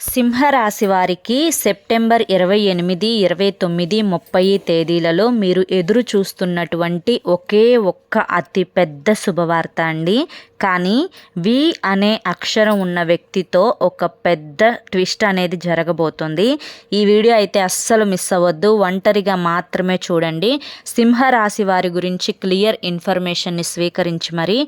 సింహరాశి వారికి సెప్టెంబర్ ఇరవై ఎనిమిది ఇరవై తొమ్మిది ముప్పై తేదీలలో మీరు ఎదురు చూస్తున్నటువంటి ఒకే ఒక్క అతిపెద్ద శుభవార్త అండి. కానీ వి అనే అక్షరం ఉన్న వ్యక్తితో ఒక పెద్ద ట్విస్ట్ అనేది జరగబోతుంది. ఈ వీడియో అయితే అస్సలు మిస్ అవ్వద్దు. ఒంటరిగా మాత్రమే చూడండి. సింహరాశి వారి గురించి క్లియర్ ఇన్ఫర్మేషన్ని స్వీకరించి మరి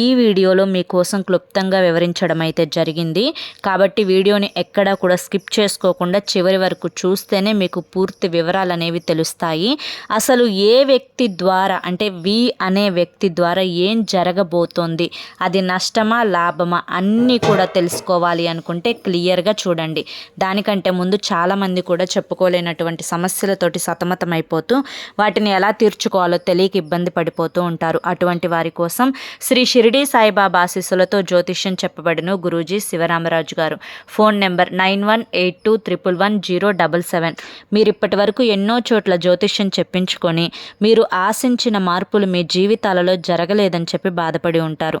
ఈ వీడియోలో మీకోసం క్లుప్తంగా వివరించడం అయితే జరిగింది. కాబట్టి వీడియోని ఎక్కడా కూడా స్కిప్ చేసుకోకుండా చివరి వరకు చూస్తేనే మీకు పూర్తి వివరాలు అనేవి తెలుస్తాయి. అసలు ఏ వ్యక్తి ద్వారా అంటే వి అనే వ్యక్తి ద్వారా ఏం జరగబోతోంది? అది నష్టమా లాభమా అన్నీ కూడా తెలుసుకోవాలి అనుకుంటే క్లియర్గా చూడండి. దానికంటే ముందు చాలామంది కూడా చెప్పుకోలేనటువంటి సమస్యలతోటి సతమతమైపోతూ వాటిని ఎలా తీర్చుకోవాలో తెలియక ఇబ్బంది పడిపోతూ ఉంటారు. అటువంటి వారి కోసం శ్రీ షిరిడి సాయిబాబా ఆశీస్సులతో జ్యోతిష్యం చెప్పబడిన గురూజీ శివరామరాజు గారు. Phone number nine one eight two triple one zero double seven. మీరు ఇప్పటి వరకు ఎన్నో చోట్ల జ్యోతిష్యం చెప్పించుకొని మీరు ఆశించిన మార్పులు మీ జీవితాలలో జరగలేదని చెప్పి బాధపడి ఉంటారు.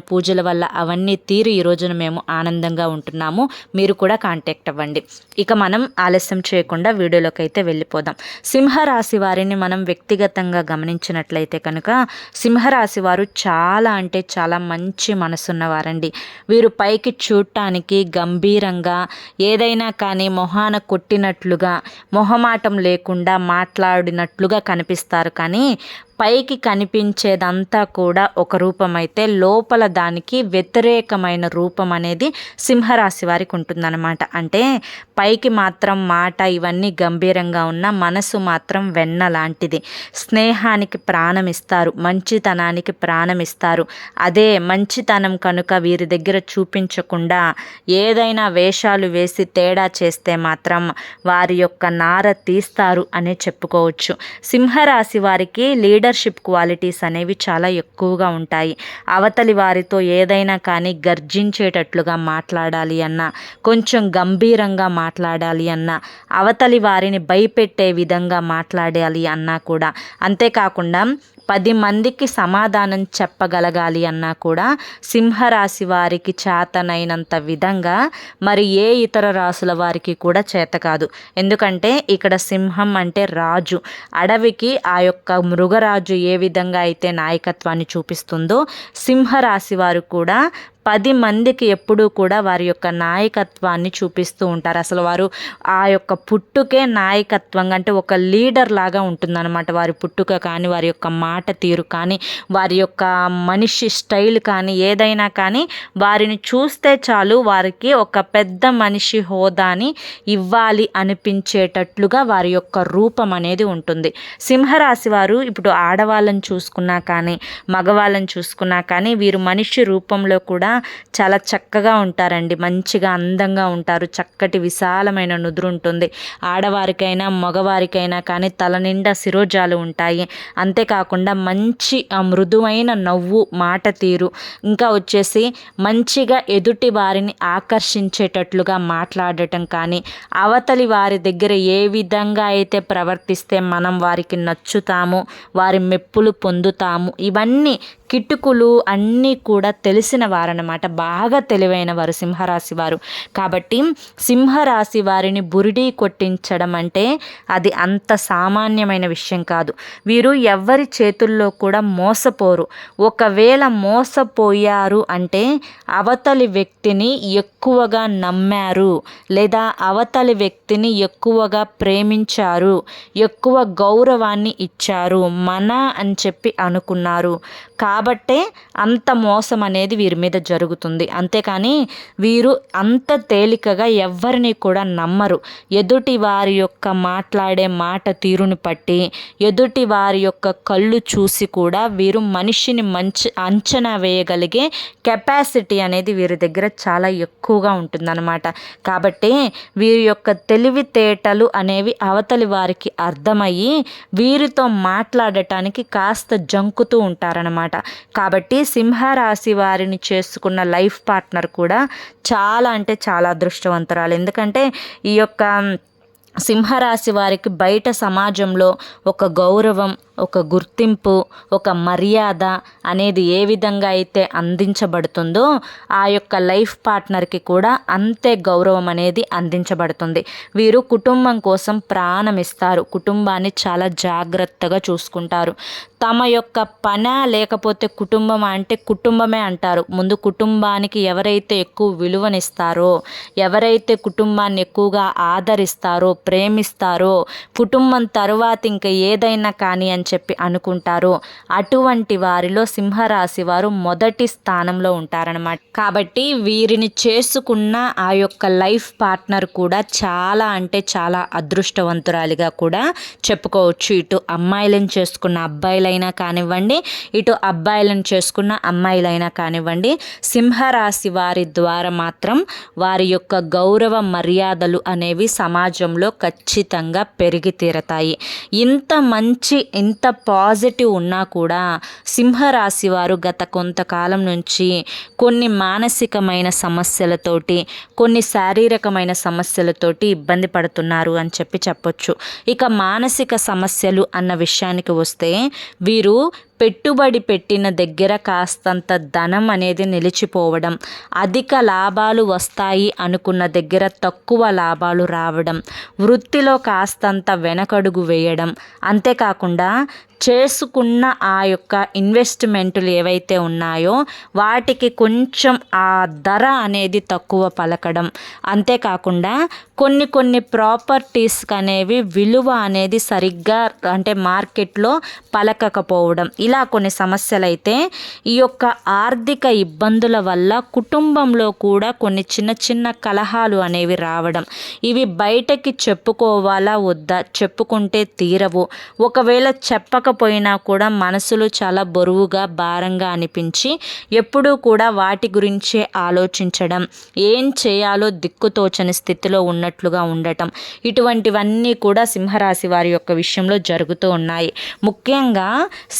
పూజల వల్ల అవన్నీ తీరి ఈ రోజున మేము ఆనందంగా ఉంటున్నాము. మీరు కూడా కాంటాక్ట్ అవ్వండి. ఇక మనం ఆలస్యం చేయకుండా వీడియోలోకి అయితే వెళ్ళిపోదాం. సింహరాశి వారిని మనం వ్యక్తిగతంగా గమనించినట్లయితే కనుక సింహరాశి వారు చాలా అంటే చాలా మంచి మనసున్నవారండి. వీరు పైకి చూడటానికి గంభీరంగా ఏదైనా కానీ మొహాన కొట్టినట్లుగా మొహమాటం లేకుండా మాట్లాడినట్లుగా కనిపిస్తారు. కానీ పైకి కనిపించేదంతా కూడా ఒక రూపం అయితే లోపల దానికి వ్యతిరేకమైన రూపం అనేది సింహరాశి వారికి ఉంటుందన్నమాట. అంటే పైకి మాత్రం మాట ఇవన్నీ గంభీరంగా ఉన్న మనసు మాత్రం వెన్న లాంటిది. స్నేహానికి ప్రాణం ఇస్తారు మంచితనానికి ప్రాణం ఇస్తారు. అదే మంచితనం కనుక వీరి దగ్గర చూపించకుండా ఏదైనా వేషాలు వేసి తేడా చేస్తే మాత్రం వారి యొక్క నార తీస్తారు అనే చెప్పుకోవచ్చు. సింహరాశి వారికి లీడర్ లీడర్షిప్ క్వాలిటీస్ అనేవి చాలా ఎక్కువగా ఉంటాయి. అవతలి వారితో ఏదైనా కానీ గర్జించేటట్లుగా మాట్లాడాలి అన్న కొంచెం గంభీరంగా మాట్లాడాలి అన్న అవతలి వారిని భయపెట్టే విధంగా మాట్లాడాలి అన్నా కూడా. అంతేకాకుండా పది మందికి సమాధానం చెప్పగలగాలి అన్నా కూడా సింహరాశి వారికి చేతనైనంత విధంగా మరి ఏ ఇతర రాసుల వారికి కూడా చేత కాదు. ఎందుకంటే ఇక్కడ సింహం అంటే రాజు. అడవికి ఆ యొక్క మృగరాజు ఏ విధంగా అయితే నాయకత్వాన్ని చూపిస్తుందో సింహరాశి వారు కూడా పది మందికి ఎప్పుడూ కూడా వారి యొక్క నాయకత్వాన్ని చూపిస్తూ ఉంటారు. అసలు వారు ఆ యొక్క పుట్టుకే నాయకత్వంగా అంటే ఒక లీడర్ లాగా ఉంటుందన్నమాట. వారి పుట్టుక కానీ వారి యొక్క మాట తీరు కానీ వారి యొక్క మనిషి స్టైల్ కానీ ఏదైనా కానీ వారిని చూస్తే చాలు వారికి ఒక పెద్ద మనిషి హోదాని ఇవ్వాలి అనిపించేటట్లుగా వారి యొక్క రూపం అనేది ఉంటుంది. సింహరాశి వారు ఇప్పుడు ఆడవాళ్ళని చూసుకున్నా కానీ మగవాళ్ళని చూసుకున్నా కానీ వీరు మనిషి రూపంలో కూడా చాలా చక్కగా ఉంటారండి. మంచిగా అందంగా ఉంటారు. చక్కటి విశాలమైన నుదురు ఉంటుంది. ఆడవారికైనా మగవారికైనా కానీ తల నిండా శిరోజాలు ఉంటాయి. అంతేకాకుండా మంచి మృదువైన నవ్వు మాట తీరు. ఇంకా వచ్చేసి మంచిగా ఎదుటి వారిని ఆకర్షించేటట్లుగా మాట్లాడటం కానీ అవతలి వారి దగ్గర ఏ విధంగా అయితే ప్రవర్తిస్తే మనం వారికి నచ్చుతాము వారి మెప్పులు పొందుతాము ఇవన్నీ కిటుకులు అన్నీ కూడా తెలిసిన వారనమాట బాగా తెలివైన వారు సింహరాశి వారు. కాబట్టి సింహరాశి వారిని బురిడి కొట్టించడం అంటే అది అంత సామాన్యమైన విషయం కాదు. వీరు ఎవరి చేతుల్లో కూడా మోసపోరు. ఒకవేళ మోసపోయారు అంటే అవతలి వ్యక్తిని ఎక్కువగా నమ్మారు లేదా అవతలి వ్యక్తిని ఎక్కువగా ప్రేమించారు ఎక్కువ గౌరవాన్ని ఇచ్చారు మన అని చెప్పి అనుకున్నారు. కా కాబట్టే అంత మోసం అనేది వీరి మీద జరుగుతుంది. అంతేకాని వీరు అంత తేలికగా ఎవరిని కూడా నమ్మరు. ఎదుటి వారి యొక్క మాట్లాడే మాట తీరుని పట్టి ఎదుటి వారి యొక్క కళ్ళు చూసి కూడా వీరు మనిషిని మంచి అంచనా వేయగలిగే కెపాసిటీ అనేది వీరి దగ్గర చాలా ఎక్కువగా ఉంటుందన్నమాట. కాబట్టి వీరి యొక్క తెలివితేటలు అనేవి అవతలి వారికి అర్థమయ్యి వీరితో మాట్లాడటానికి కాస్త జంకుతూ ఉంటారనమాట కాబట్టి సింహరాశి వారిని చేసుకున్న లైఫ్ పార్ట్నర్ కూడా చాలా అంటే చాలా అదృష్టవంతరాలు. ఎందుకంటే ఈ యొక్క సింహరాశి వారికి బయట సమాజంలో ఒక గౌరవం ఒక గుర్తింపు ఒక మర్యాద అనేది ఏ విధంగా అయితే అందించబడుతుందో ఆ యొక్క లైఫ్ పార్ట్నర్కి కూడా అంతే గౌరవం అనేది అందించబడుతుంది. వీరు కుటుంబం కోసం ప్రాణం ఇస్తారు. కుటుంబాన్ని చాలా జాగ్రత్తగా చూసుకుంటారు. తమ యొక్క పన లేకపోతే కుటుంబం అంటే కుటుంబమే అంటారు. ముందు కుటుంబానికి ఎవరైతే ఎక్కువ విలువనిస్తారో ఎవరైతే కుటుంబాన్ని ఎక్కువగా ఆదరిస్తారో ప్రేమిస్తారో కుటుంబం తరువాత ఇంకా ఏదైనా కానీ అని చెప్పి అనుకుంటారో. అటువంటి వారిలో సింహరాశి వారు మొదటి స్థానంలో ఉంటారనమాట కాబట్టి వీరిని చేసుకున్న ఆ యొక్క లైఫ్ పార్ట్నర్ కూడా చాలా అంటే చాలా అదృష్టవంతురాలిగా కూడా చెప్పుకోవచ్చు. ఇటు అమ్మాయిలను చేసుకున్న అబ్బాయిలైనా కానివ్వండి ఇటు అబ్బాయిలను చేసుకున్న అమ్మాయిలైనా కానివ్వండి సింహరాశి వారి ద్వారా మాత్రం వారి యొక్క గౌరవ మర్యాదలు అనేవి సమాజంలో ఖచ్చితంగా పెరిగి తీరతాయి. ఇంత మంచి ఇంత పాజిటివ్ ఉన్నా కూడా సింహరాశి వారు గత కొంతకాలం నుంచి కొన్ని మానసికమైన సమస్యలతోటి కొన్ని శారీరకమైన సమస్యలతోటి ఇబ్బంది పడుతున్నారు అని చెప్పి చెప్పొచ్చు. ఇక మానసిక సమస్యలు అన్న విషయానికి వస్తే వీరు పెట్టుబడి పెట్టిన దగ్గర కాస్తంత ధనం అనేది నిలిచిపోవడం అధిక లాభాలు వస్తాయి అనుకున్న దగ్గర తక్కువ లాభాలు రావడం వృత్తిలో కాస్తంత వెనకడుగు వేయడం. అంతేకాకుండా చేసుకున్న ఆ యొక్క ఇన్వెస్ట్మెంట్లు ఏవైతే ఉన్నాయో వాటికి కొంచెం ఆ ధర అనేది తక్కువ పలకడం. అంతేకాకుండా కొన్ని కొన్ని ప్రాపర్టీస్కి అనేవి విలువ అనేది సరిగ్గా అంటే మార్కెట్లో పలకకపోవడం. ఇలా కొన్ని సమస్యలు అయితే ఈ యొక్క ఆర్థిక ఇబ్బందుల వల్ల కుటుంబంలో కూడా కొన్ని చిన్న చిన్న కలహాలు అనేవి రావడం. ఇవి బయటకి చెప్పుకోవాలా వద్దా? చెప్పుకుంటే తీరవు. ఒకవేళ చెప్పకపోయినా కూడా మనసులు చాలా బరువుగా భారంగా అనిపించి ఎప్పుడూ కూడా వాటి గురించే ఆలోచించడం ఏం చేయాలో దిక్కుతోచని స్థితిలో ఉన్నట్లుగా ఉండటం. ఇటువంటివన్నీ కూడా సింహరాశి వారి యొక్క విషయంలో జరుగుతూ ఉన్నాయి. ముఖ్యంగా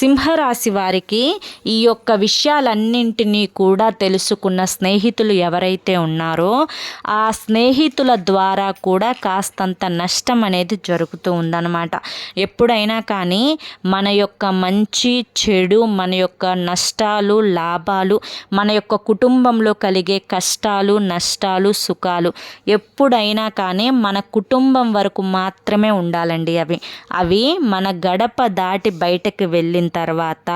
సింహ సింహరాశి వారికి ఈ యొక్క విషయాలన్నింటినీ కూడా తెలుసుకున్న స్నేహితులు ఎవరైతే ఉన్నారో ఆ స్నేహితుల ద్వారా కూడా కాస్తంత నష్టం అనేది జరుగుతూ ఉందన్నమాట. ఎప్పుడైనా కానీ మన మన యొక్క మంచి చెడు మన యొక్క నష్టాలు లాభాలు మన యొక్క కుటుంబంలో కలిగే కష్టాలు నష్టాలు సుఖాలు ఎప్పుడైనా కానీ మన కుటుంబం వరకు మాత్రమే ఉండాలండి అవి. అవి మన గడప దాటి బయటకు వెళ్ళిన తర్వాత తర్వాత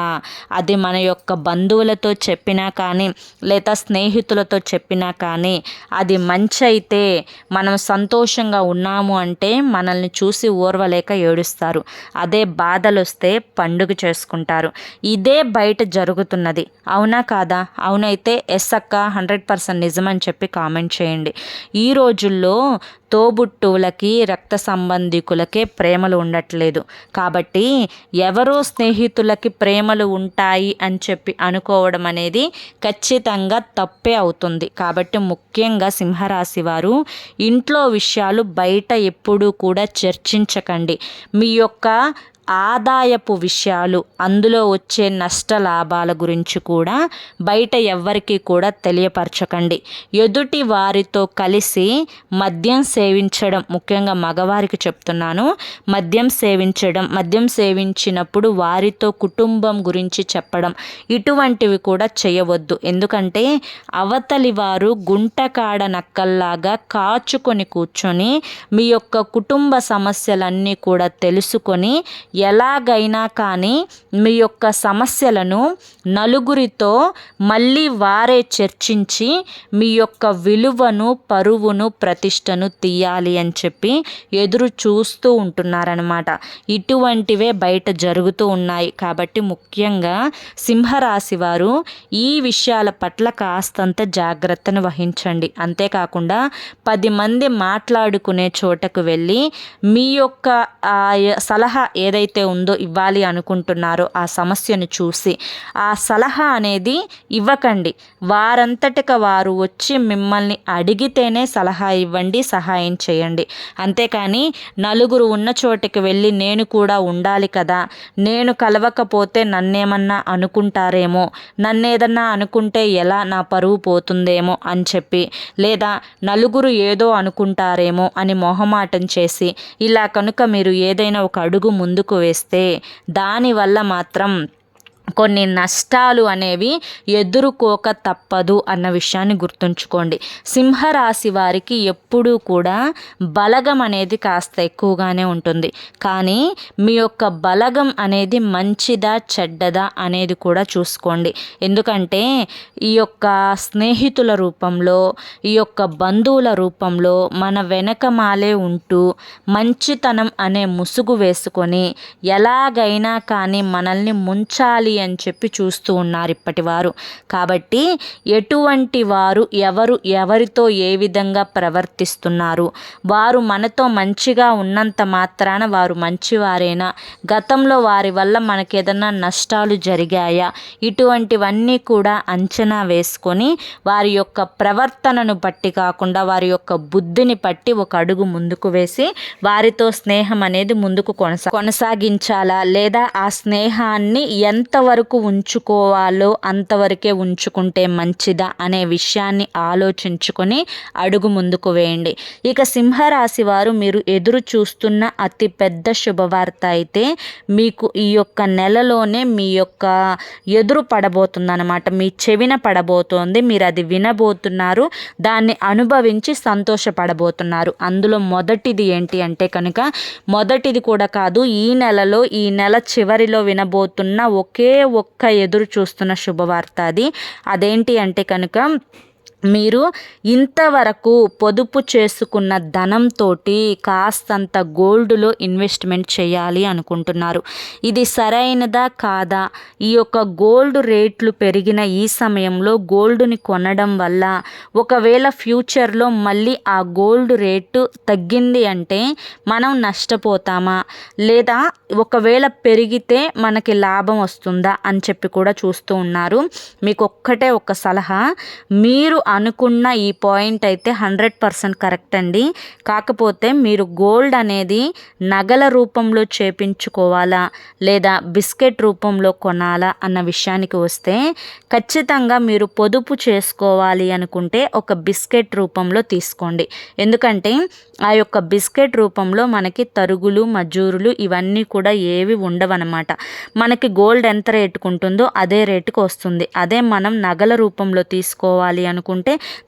అది మన యొక్క బంధువులతో చెప్పినా కానీ లేదా స్నేహితులతో చెప్పినా కానీ అది మంచి అయితే మనం సంతోషంగా ఉన్నాము అంటే మనల్ని చూసి ఓర్వలేక ఏడుస్తారు. అదే బాధలు వస్తే పండుగ చేసుకుంటారు. ఇదే బయట జరుగుతున్నది. అవునా కాదా? అవునైతే ఎస్ అక్క హండ్రెడ్ పర్సెంట్ నిజమని చెప్పి కామెంట్ చేయండి. ఈ రోజుల్లో తోబుట్టువులకి రక్త సంబంధికులకే ప్రేమలు ఉండట్లేదు. కాబట్టి ఎవరో స్నేహితులకి ప్రేమలు ఉంటాయి అని చెప్పి అనుకోవడం అనేది ఖచ్చితంగా తప్పే అవుతుంది. కాబట్టి ముఖ్యంగా సింహరాశి వారు ఇంట్లో విషయాలు బయట ఎప్పుడూ కూడా చర్చించకండి. మీ యొక్క ఆదాయపు విషయాలు అందులో వచ్చే నష్ట లాభాల గురించి కూడా బయట ఎవ్వరికీ కూడా తెలియపరచకండి. ఎదుటి వారితో కలిసి మద్యం సేవించడం ముఖ్యంగా మగవారికి చెప్తున్నాను మద్యం సేవించడం మద్యం సేవించినప్పుడు వారితో కుటుంబం గురించి చెప్పడం ఇటువంటివి కూడా చేయవద్దు. ఎందుకంటే అవతలి వారు గుంటకాడ నక్కల్లాగా కాచుకొని కూర్చొని మీ యొక్క కుటుంబ సమస్యలన్నీ కూడా తెలుసుకొని ఎలాగైనా కానీ మీ యొక్క సమస్యలను నలుగురితో మళ్ళీ వారే చర్చించి మీ యొక్క విలువను పరువును ప్రతిష్టను తీయాలి అని చెప్పి ఎదురు చూస్తూ ఉంటున్నారనమాట ఇటువంటివే బయట జరుగుతూ ఉన్నాయి. కాబట్టి ముఖ్యంగా సింహరాశి వారు ఈ విషయాల పట్ల కాస్తంత జాగ్రత్తను వహించండి. అంతేకాకుండా పది మంది మాట్లాడుకునే చోటకు వెళ్ళి మీ యొక్క సలహా ఏదైతే ఉందో ఇవ్వాలి అనుకుంటున్నారో ఆ సమస్యను చూసి ఆ సలహా అనేది ఇవ్వకండి. వారంతటిక వారు వచ్చి మిమ్మల్ని అడిగితేనే సలహా ఇవ్వండి సహాయం చేయండి. అంతేకాని నలుగురు ఉన్న చోటికి వెళ్ళి నేను కూడా ఉండాలి కదా నేను కలవకపోతే నన్నేమన్నా అనుకుంటారేమో నన్నేదన్నా అనుకుంటే ఎలా నా పరువు పోతుందేమో అని చెప్పి లేదా నలుగురు ఏదో అనుకుంటారేమో అని మొహమాటం చేసి ఇలా కనుక మీరు ఏదైనా ఒక అడుగు ముందుకు వేస్తే దానివల్ల మాత్రం కొన్ని నష్టాలు అనేవి ఎదుర్కోక తప్పదు అన్న విషయాన్ని గుర్తుంచుకోండి. సింహరాశి వారికి ఎప్పుడూ కూడా బలగం అనేది కాస్త ఎక్కువగానే ఉంటుంది. కానీ మీ యొక్క బలగం అనేది మంచిదా చెడ్డదా అనేది కూడా చూసుకోండి. ఎందుకంటే ఈ యొక్క స్నేహితుల రూపంలో ఈ యొక్క బంధువుల రూపంలో మన వెనక మాలే ఉంటూ మంచితనం అనే ముసుగు వేసుకొని ఎలాగైనా కానీ మనల్ని ముంచాలి అని చెప్పి చూస్తూ ఉన్నారు ఇప్పటివారు. కాబట్టి ఎటువంటి వారు ఎవరు ఎవరితో ఏ విధంగా ప్రవర్తిస్తున్నారు? వారు మనతో మంచిగా ఉన్నంత మాత్రాన వారు మంచివారేనా? గతంలో వారి వల్ల మనకి ఏదన్నా నష్టాలు జరిగాయా? ఇటువంటివన్నీ కూడా అంచనా వేసుకొని వారి యొక్క ప్రవర్తనను బట్టి కాకుండా వారి యొక్క బుద్ధిని పట్టి ఒక అడుగు ముందుకు వేసి వారితో స్నేహం అనేది ముందుకు కొనసా కొనసాగించాలా? లేదా ఆ స్నేహాన్ని ఎంత ఎంతవరకు ఉంచుకోవాలో అంతవరకే ఉంచుకుంటే మంచిదా అనే విషయాన్ని ఆలోచించుకొని అడుగు ముందుకు వేయండి. ఇక సింహరాశి వారు మీరు ఎదురు చూస్తున్న అతి పెద్ద శుభవార్త అయితే మీకు ఈ యొక్క నెలలోనే మీ యొక్క ఎదురు పడబోతుందన్నమాట. మీ చెవిన పడబోతోంది. మీరు అది వినబోతున్నారు. దాన్ని అనుభవించి సంతోషపడబోతున్నారు. అందులో మొదటిది ఏంటి అంటే కనుక మొదటిది కూడా కాదు. ఈ నెలలో ఈ నెల చివరిలో వినబోతున్న ఒకే ఒక్క ఎదురు చూస్తున్న శుభవార్త అది. అదేంటి అంటే కనుక మీరు ఇంతవరకు పొదుపు చేసుకున్న ధనంతో కాస్తంత గోల్డ్లో ఇన్వెస్ట్మెంట్ చేయాలి అనుకుంటున్నారు. ఇది సరైనదా కాదా? ఈ యొక్క గోల్డ్ రేట్లు పెరిగిన ఈ సమయంలో గోల్డ్ని కొనడం వల్ల ఒకవేళ ఫ్యూచర్లో మళ్ళీ ఆ గోల్డ్ రేటు తగ్గింది అంటే మనం నష్టపోతామా? లేదా ఒకవేళ పెరిగితే మనకి లాభం వస్తుందా? అని చెప్పి కూడా చూస్తూ ఉన్నారు. మీకు ఒక్కటే ఒక సలహా. మీరు అనుకున్న ఈ పాయింట్ అయితే హండ్రెడ్ పర్సెంట్ కరెక్ట్ అండి. కాకపోతే మీరు గోల్డ్ అనేది నగల రూపంలో చేపించుకోవాలా లేదా బిస్కెట్ రూపంలో కొనాలా అన్న విషయానికి వస్తే ఖచ్చితంగా మీరు పొదుపు చేసుకోవాలి అనుకుంటే ఒక బిస్కెట్ రూపంలో తీసుకోండి. ఎందుకంటే ఆ యొక్క బిస్కెట్ రూపంలో మనకి తరుగులు మజూరులు ఇవన్నీ కూడా ఏవి ఉండవన్నమాట. మనకి గోల్డ్ ఎంత రేటుకుంటుందో అదే రేటుకు వస్తుంది. అదే మనం నగల రూపంలో తీసుకోవాలి అనుకుంటే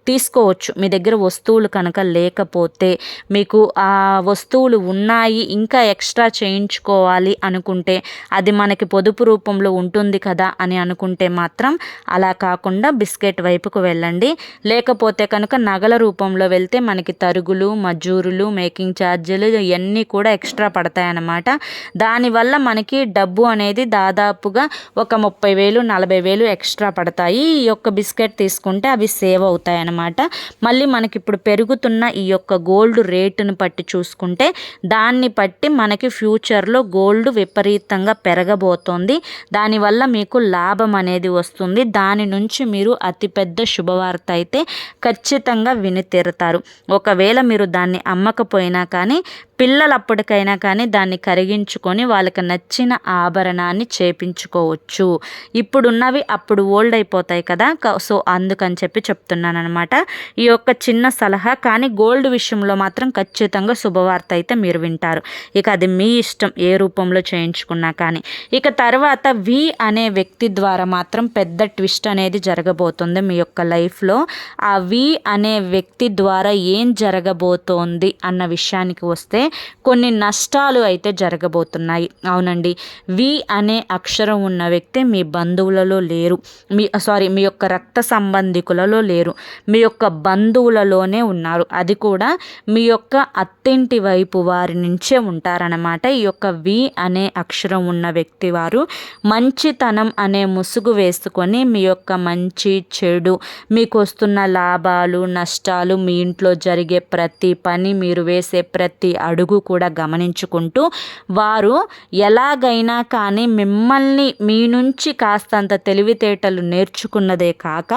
తీసుకోవచ్చు. మీ దగ్గర వస్తువులు కనుక లేకపోతే మీకు ఆ వస్తువులు ఉన్నాయి ఇంకా ఎక్స్ట్రా చేయించుకోవాలి అనుకుంటే అది మనకి పొదుపు రూపంలో ఉంటుంది కదా అని అనుకుంటే మాత్రం అలా కాకుండా బిస్కెట్ వైపుకు వెళ్ళండి. లేకపోతే కనుక నగల రూపంలో వెళ్తే మనకి తరుగులు మజూరులు మేకింగ్ ఛార్జీలు ఇవన్నీ కూడా ఎక్స్ట్రా పడతాయన్నమాట. దానివల్ల మనకి డబ్బు అనేది దాదాపుగా ఒక ముప్పై వేలు నలభై వేలు ఎక్స్ట్రా పడతాయి. ఈ యొక్క బిస్కెట్ తీసుకుంటే అవి సేవ్ అవుతాయి అన్నమాట మళ్ళీ మనకి ఇప్పుడు పెరుగుతున్న ఈ యొక్క గోల్డ్ రేటును బట్టి చూసుకుంటే దాన్ని బట్టి మనకి ఫ్యూచర్లో గోల్డ్ విపరీతంగా పెరగబోతోంది. దానివల్ల మీకు లాభం అనేది వస్తుంది. దాని నుంచి మీరు అతిపెద్ద శుభవార్త అయితే ఖచ్చితంగా విని తీరుతారు. ఒకవేళ మీరు దాన్ని అమ్మకపోయినా కానీ పిల్లలప్పటికైనా కానీ దాన్ని కరిగించుకొని వాళ్ళకి నచ్చిన ఆభరణాన్ని చేపించుకోవచ్చు. ఇప్పుడున్నవి అప్పుడు ఓల్డ్ అయిపోతాయి కదా సో అందుకని చెప్పి చెప్తున్నాను అనమాట ఈ యొక్క చిన్న సలహా కానీ గోల్డ్ విషయంలో మాత్రం ఖచ్చితంగా శుభవార్త అయితే మీరు వింటారు. ఇక అది మీ ఇష్టం ఏ రూపంలో చేయించుకున్నా కానీ. ఇక తర్వాత వి అనే వ్యక్తి ద్వారా మాత్రం పెద్ద ట్విస్ట్ అనేది జరగబోతుంది మీ యొక్క లైఫ్లో. ఆ వి అనే వ్యక్తి ద్వారా ఏం జరగబోతోంది అన్న విషయానికి వస్తే కొన్ని నష్టాలు అయితే జరగబోతున్నాయి. అవునండి. వి అనే అక్షరం ఉన్న వ్యక్తి మీ బంధువులలో లేరు. మీ సారీ మీ యొక్క రక్త సంబంధికులలో లేరు. మీ యొక్క బంధువులలోనే ఉన్నారు. అది కూడా మీ యొక్క అత్తింటి వైపు వారి నుంచే ఉంటారనమాట ఈ యొక్క వి అనే అక్షరం ఉన్న వ్యక్తి వారు మంచితనం అనే ముసుగు వేసుకొని మీ యొక్క మంచి చెడు మీకు వస్తున్న లాభాలు నష్టాలు మీ ఇంట్లో జరిగే ప్రతి పని మీరు వేసే ప్రతి అడుగు అడుగు కూడా గమనించుకుంటూ వారు ఎలాగైనా కానీ మిమ్మల్ని మీ నుంచి కాస్తంత తెలివితేటలు నేర్చుకున్నదే కాక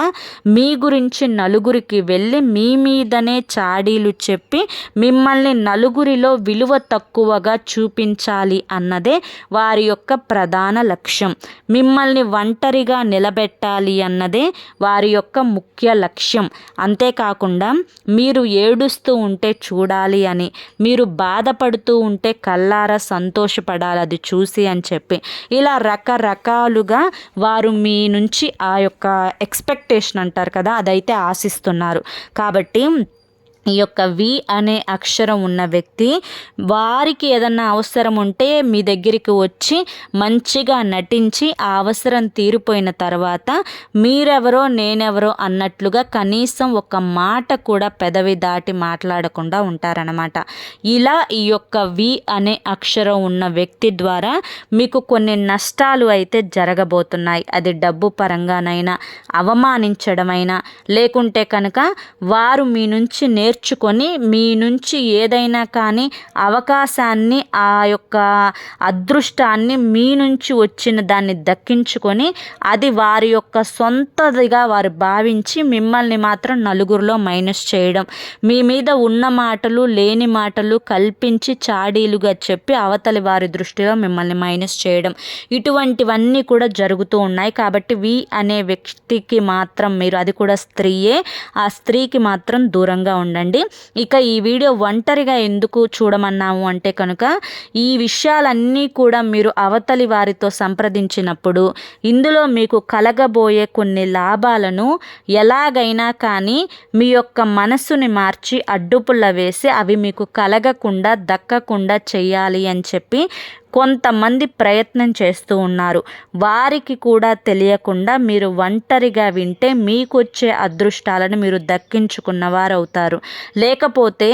మీ గురించి నలుగురికి వెళ్ళి మీ మీదనే చాడీలు చెప్పి మిమ్మల్ని నలుగురిలో విలువ తక్కువగా చూపించాలి అన్నదే వారి యొక్క ప్రధాన లక్ష్యం. మిమ్మల్ని ఒంటరిగా నిలబెట్టాలి అన్నదే వారి యొక్క ముఖ్య లక్ష్యం. అంతేకాకుండా మీరు ఏడుస్తూ ఉంటే చూడాలి అని మీరు బా బాధపడుతూ ఉంటే కల్లారా సంతోషపడాలి అది చూసి అని చెప్పి. ఇలా రకరకాలుగా వారు మీ నుంచి ఆ యొక్క ఎక్స్పెక్టేషన్ అంటారు కదా అదైతే ఆశిస్తున్నారు. కాబట్టి ఈ యొక్క వి అనే అక్షరం ఉన్న వ్యక్తి వారికి ఏదన్నా అవసరం ఉంటే మీ దగ్గరికి వచ్చి మంచిగా నటించి ఆ అవసరం తీరిపోయిన తర్వాత మీరెవరో నేనెవరో అన్నట్లుగా కనీసం ఒక మాట కూడా పెదవి దాటి మాట్లాడకుండా ఉంటారనమాట ఇలా ఈ యొక్క వి అనే అక్షరం ఉన్న వ్యక్తి ద్వారా మీకు కొన్ని నష్టాలు అయితే జరగబోతున్నాయి. అది డబ్బు పరంగానైనా అవమానించడమైనా లేకుంటే కనుక వారు మీ నుంచి నేర్చు నేర్చుకొని మీ నుంచి ఏదైనా కానీ అవకాశాన్ని ఆ యొక్క అదృష్టాన్ని మీ నుంచి వచ్చిన దాన్ని దక్కించుకొని అది వారి యొక్క సొంతదిగా వారు భావించి మిమ్మల్ని మాత్రం నలుగురిలో మైనస్ చేయడం. మీ మీద ఉన్న మాటలు లేని మాటలు కల్పించి చాడీలుగా చెప్పి అవతలి వారి దృష్టిలో మిమ్మల్ని మైనస్ చేయడం. ఇటువంటివన్నీ కూడా జరుగుతూ ఉన్నాయి. కాబట్టి వి అనే వ్యక్తికి మాత్రం మీరు అది కూడా స్త్రీయే. ఆ స్త్రీకి మాత్రం దూరంగా ఉండండి. ఉండండి ఇక ఈ వీడియో ఒంటరిగా ఎందుకు చూడమన్నాము అంటే కనుక ఈ విషయాలన్నీ కూడా మీరు అవతలి వారితో సంప్రదించినప్పుడు ఇందులో మీకు కలగబోయే కొన్ని లాభాలను ఎలాగైనా కానీ మీ యొక్క మనస్సుని మార్చి అడ్డుపుల్ల వేసి అవి మీకు కలగకుండా దక్కకుండా చేయాలి అని చెప్పి కొంతమంది ప్రయత్నం చేస్తూ ఉన్నారు. వారికి కూడా తెలియకుండా మీరు ఒంటరిగా వింటే మీకు వచ్చే అదృష్టాలను మీరు దక్కించుకున్నవారు అవుతారు లేకపోతే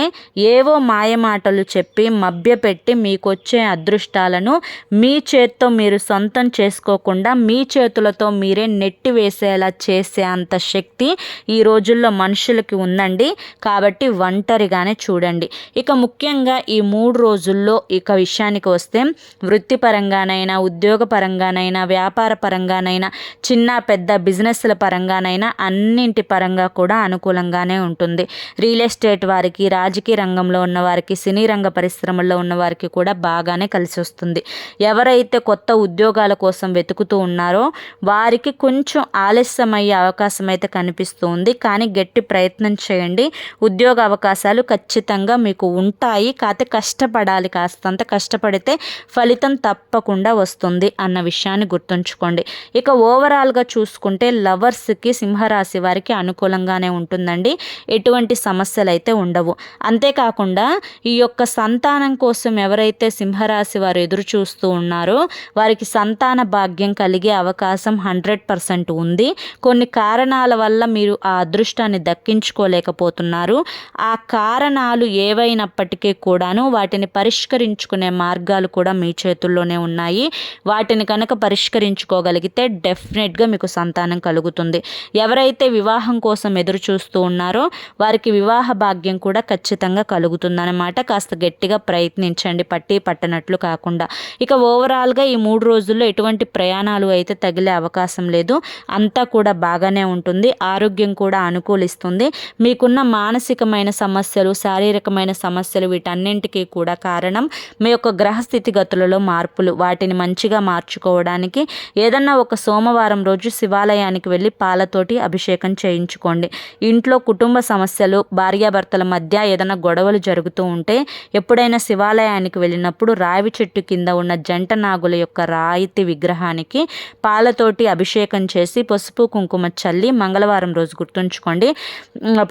ఏవో మాయమాటలు చెప్పి మభ్యపెట్టి మీకు వచ్చే అదృష్టాలను మీ చేత్తో మీరు సొంతం చేసుకోకుండా మీ చేతులతో మీరే నెట్టి వేసేలా చేసే అంత శక్తి ఈ రోజుల్లో మనుషులకి ఉందండి. కాబట్టి ఒంటరిగానే చూడండి. ఇక ముఖ్యంగా ఈ మూడు రోజుల్లో ఇక విషయానికి వస్తే వృత్తిపరంగానైనా ఉద్యోగ పరంగానైనా వ్యాపార పరంగానైనా చిన్న పెద్ద బిజినెస్ల పరంగానైనా అన్నింటి పరంగా కూడా అనుకూలంగానే ఉంటుంది. రియల్ ఎస్టేట్ వారికి రాజకీయ రంగంలో ఉన్న వారికి సినీ రంగ పరిశ్రమల్లో ఉన్న వారికి కూడా బాగానే కలిసి వస్తుంది. ఎవరైతే కొత్త ఉద్యోగాల కోసం వెతుకుతూ ఉన్నారో వారికి కొంచెం ఆలస్యమయ్యే అవకాశం అయితే కనిపిస్తుంది కానీ గట్టి ప్రయత్నం చేయండి. ఉద్యోగ అవకాశాలు ఖచ్చితంగా మీకు ఉంటాయి. కాకపోతే కష్టపడాలి. కాస్తంత కష్టపడితే ఫలితం తప్పకుండా వస్తుంది అన్న విషయాన్ని గుర్తుంచుకోండి. ఇక ఓవరాల్గా చూసుకుంటే లవర్స్కి సింహరాశి వారికి అనుకూలంగానే ఉంటుందండి. ఎటువంటి సమస్యలు అయితే ఉండవు. అంతేకాకుండా ఈ యొక్క సంతానం కోసం ఎవరైతే సింహరాశి వారు ఎదురు చూస్తూ ఉన్నారో వారికి సంతాన భాగ్యం కలిగే అవకాశం హండ్రెడ్ పర్సెంట్ ఉంది. కొన్ని కారణాల వల్ల మీరు ఆ అదృష్టాన్ని దక్కించుకోలేకపోతున్నారు. ఆ కారణాలు ఏవైనప్పటికీ కూడాను వాటిని పరిష్కరించుకునే మార్గాలు కూడా మీ చేతుల్లోనే ఉన్నాయి. వాటిని కనుక పరిష్కరించుకోగలిగితే డెఫినెట్గా మీకు సంతానం కలుగుతుంది. ఎవరైతే వివాహం కోసం ఎదురు చూస్తూ ఉన్నారో వారికి వివాహ భాగ్యం కూడా ఖచ్చితంగా కలుగుతుందన్నమాట. కాస్త గట్టిగా ప్రయత్నించండి పట్టి పట్టనట్లు కాకుండా. ఇక ఓవరాల్గా ఈ మూడు రోజుల్లో ఎటువంటి ప్రయాణాలు అయితే తగిలే అవకాశం లేదు. అంతా కూడా బాగానే ఉంటుంది. ఆరోగ్యం కూడా అనుకూలిస్తుంది. మీకున్న మానసికమైన సమస్యలు శారీరకమైన సమస్యలు వీటన్నింటికీ కూడా కారణం మీ యొక్క గ్రహస్థితిగతులు పద్ధతులలో మార్పులు వాటిని మంచిగా మార్చుకోవడానికి ఏదన్నా ఒక సోమవారం రోజు శివాలయానికి వెళ్ళి పాలతోటి అభిషేకం చేయించుకోండి. ఇంట్లో కుటుంబ సమస్యలు భార్యాభర్తల మధ్య ఏదైనా గొడవలు జరుగుతూ ఉంటే ఎప్పుడైనా శివాలయానికి వెళ్ళినప్పుడు రావి చెట్టు కింద ఉన్న జంట నాగుల యొక్క రాయితీ విగ్రహానికి పాలతోటి అభిషేకం చేసి పసుపు కుంకుమ చల్లి మంగళవారం రోజు గుర్తుంచుకోండి.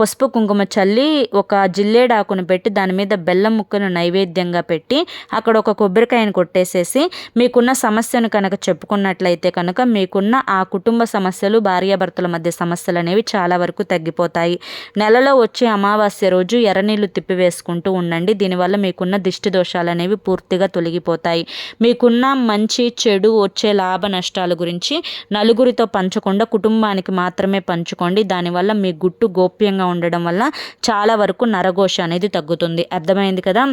పసుపు కుంకుమ చల్లి ఒక జిల్లేడాకును పెట్టి దాని మీద బెల్లం ముక్కను నైవేద్యంగా పెట్టి అక్కడ ఒక కొబ్బరికాయను కొట్టేసేసి మీకున్న సమస్యను కనుక చెప్పుకున్నట్లయితే కనుక మీకున్న ఆ కుటుంబ సమస్యలు భార్యాభర్తల మధ్య సమస్యలు అనేవి చాలా వరకు తగ్గిపోతాయి. నెలలో వచ్చే అమావాస్య రోజు ఎర్రనీళ్ళు తిప్పివేసుకుంటూ ఉండండి. దీనివల్ల మీకున్న దిష్టి దోషాలు అనేవి పూర్తిగా తొలగిపోతాయి. మీకున్న మంచి చెడు వచ్చే లాభ నష్టాల గురించి నలుగురితో పంచకుండా కుటుంబానికి మాత్రమే పంచుకోండి. దానివల్ల మీ గుట్టు గోప్యంగా ఉండడం వల్ల చాలా వరకు నరఘోష అనేది తగ్గుతుంది. అర్థమైంది కదా?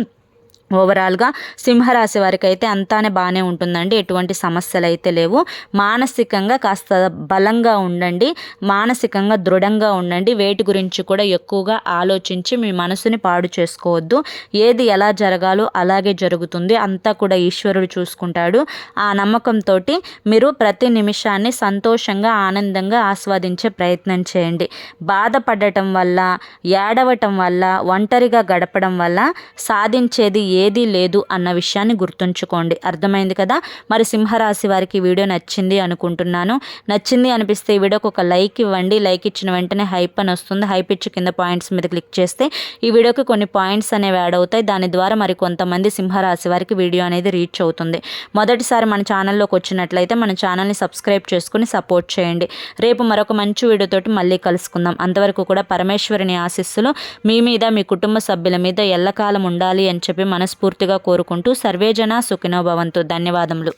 ఓవరాల్గా సింహరాశి వారికి అయితే అంతానే బాగానే ఉంటుందండి. ఎటువంటి సమస్యలు అయితే లేవు. మానసికంగా కాస్త బలంగా ఉండండి. మానసికంగా దృఢంగా ఉండండి. వేటి గురించి కూడా ఎక్కువగా ఆలోచించి మీ మనసుని పాడు చేసుకోవద్దు. ఏది ఎలా జరగాలో అలాగే జరుగుతుంది. అంతా కూడా ఈశ్వరుడు చూసుకుంటాడు. ఆ నమ్మకంతో మీరు ప్రతి నిమిషాన్ని సంతోషంగా ఆనందంగా ఆస్వాదించే ప్రయత్నం చేయండి. బాధపడటం వల్ల ఏడవటం వల్ల ఒంటరిగా గడపడం వల్ల సాధించేది ఏ ఏదీ లేదు అన్న విషయాన్ని గుర్తుంచుకోండి. అర్థమైంది కదా? మరి సింహరాశి వారికి వీడియో నచ్చింది అనుకుంటున్నాను. నచ్చింది అనిపిస్తే ఈ వీడియోకి ఒక లైక్ ఇవ్వండి. లైక్ ఇచ్చిన వెంటనే హైప్ అని వస్తుంది. హైప్ ఇచ్చి కింద పాయింట్స్ మీద క్లిక్ చేస్తే ఈ వీడియోకి కొన్ని పాయింట్స్ అనేవి యాడ్ అవుతాయి. దాని ద్వారా మరి కొంతమంది సింహరాశి వారికి వీడియో అనేది రీచ్ అవుతుంది. మొదటిసారి మన ఛానల్లోకి వచ్చినట్లయితే మన ఛానల్ని సబ్స్క్రైబ్ చేసుకుని సపోర్ట్ చేయండి. రేపు మరొక మంచి వీడియోతోటి మళ్ళీ కలుసుకుందాం. అంతవరకు కూడా పరమేశ్వరుని ఆశిస్సులు మీ మీద మీ కుటుంబ సభ్యుల మీద ఎల్లకాలం ఉండాలి అని చెప్పి మనం మనస్ఫూర్తిగా కోరుకుంటూ సర్వేజన సుఖినో భవంతు. ధన్యవాదములు.